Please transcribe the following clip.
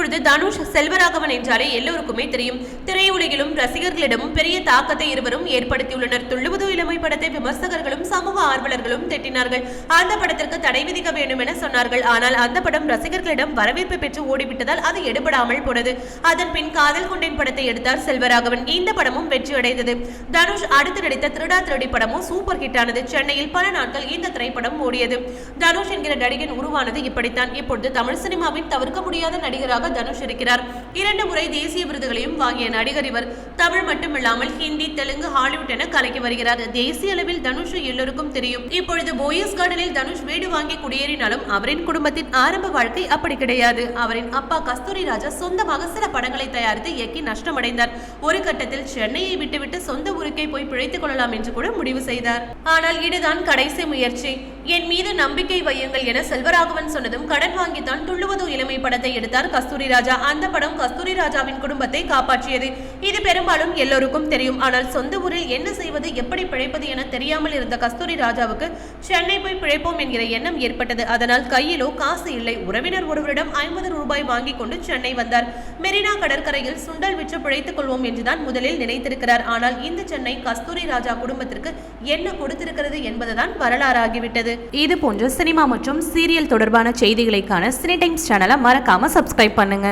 இப்பொழுது தனுஷ் செல்வராகவன் என்றாலே எல்லோருக்குமே தெரியும். திரையுலகிலும் ரசிகர்களிடமும் பெரிய தாக்கத்தை இருவரும் ஏற்படுத்தியுள்ளனர். துள்ளுவது இளமை படத்தை விமர்சகர்களும் சமூக ஆர்வலர்களும் திட்டினார்கள். அந்த படத்திற்கு தடை விதிக்க வேண்டும் என சொன்னார்கள். ஆனால் அந்த படம் ரசிகர்களிடம் வரவேற்பு பெற்று ஓடிவிட்டதால் அது எடுபடாமல் போனது. அதன் பின் காதல் கொண்டேன் படத்தை எடுத்தார் செல்வராகவன். இந்த படமும் வெற்றி அடைந்தது. தனுஷ் அடுத்து நடித்த திருடா திருடி படமும் சூப்பர் ஹிட் ஆனது. சென்னையில் பல நாட்கள் இந்த திரைப்படம் ஓடியது. தனுஷ் என்கிற நடிகன் உருவானது இப்படித்தான். இப்பொழுது தமிழ் சினிமாவின் தவிர்க்க முடியாத நடிகராக தனுஷ் இருக்கிறார். இரண்டு முறை தேசிய விருதுகளையும் வாங்கிய நடிகர் இவர். தமிழ் மட்டுமில்லாமல் ஹிந்தி தெலுங்கு ஹாலிவுட் என கலக்கி வருகிறார். தேசிய அளவில் தனுஷ் எல்லோருக்கும் தெரியும். இப்பொழுது போயஸ் கார்டனில் தனுஷ் வீடு வாங்கி குடியேறினாலும் அவரின் குடும்பத்தின் ஆரம்ப வாழ்க்கை அப்படி கிடையாது. அவரின் அப்பா கஸ்தூரி ராஜா சொந்தமாக சில படங்களை தயாரித்து இயக்கி நஷ்டமடைந்தார். ஒரு கட்டத்தில் சென்னையை விட்டுவிட்டு சொந்த ஊருக்கே போய் பிழைத்துக் கொள்ளலாம் என்று கூட முடிவு செய்தார். ஆனால் இதுதான் கடைசி முயற்சி. என் மீது நம்பிக்கை வையுங்கள் என செல்வராகவன் சொன்னதும் கடன் வாங்கித்தான் துள்ளுவதோ இளமை படத்தை எடுத்தார் கஸ்தூரி ராஜா. அந்த படம் கஸ்தூரி ராஜாவின் குடும்பத்தை காப்பாற்றியது. இது பெரும்பாலும் எல்லோருக்கும் தெரியும். ஆனால் சொந்த ஊரில் என்ன செய்வது எப்படி பிழைப்பது என தெரியாமல் இருந்த கஸ்தூரி ராஜாவுக்கு சென்னை போய் பிழைப்போம் என்கிற எண்ணம் ஏற்பட்டது. அதனால் கையிலோ காசு இல்லை. உறவினர் ஒருவரிடம் ஐம்பது ரூபாய் வாங்கி கொண்டு சென்னை வந்தார். மெரினா கடற்கரையில் சுண்டல் விற்று பிழைத்துக் கொள்வோம் என்றுதான் முதலில் நினைத்திருக்கிறார். ஆனால் இந்த சென்னை கஸ்தூரி ராஜா குடும்பத்திற்கு என்ன கொடுத்திருக்கிறது என்பதுதான் வரலாறாகிவிட்டது. இது போன்ற சினிமா மற்றும் சீரியல் தொடர்பான செய்திகளைக்கான சினி டைம்ஸ் சேனலை மறக்காம சப்ஸ்கிரைப் பண்ணுங்க.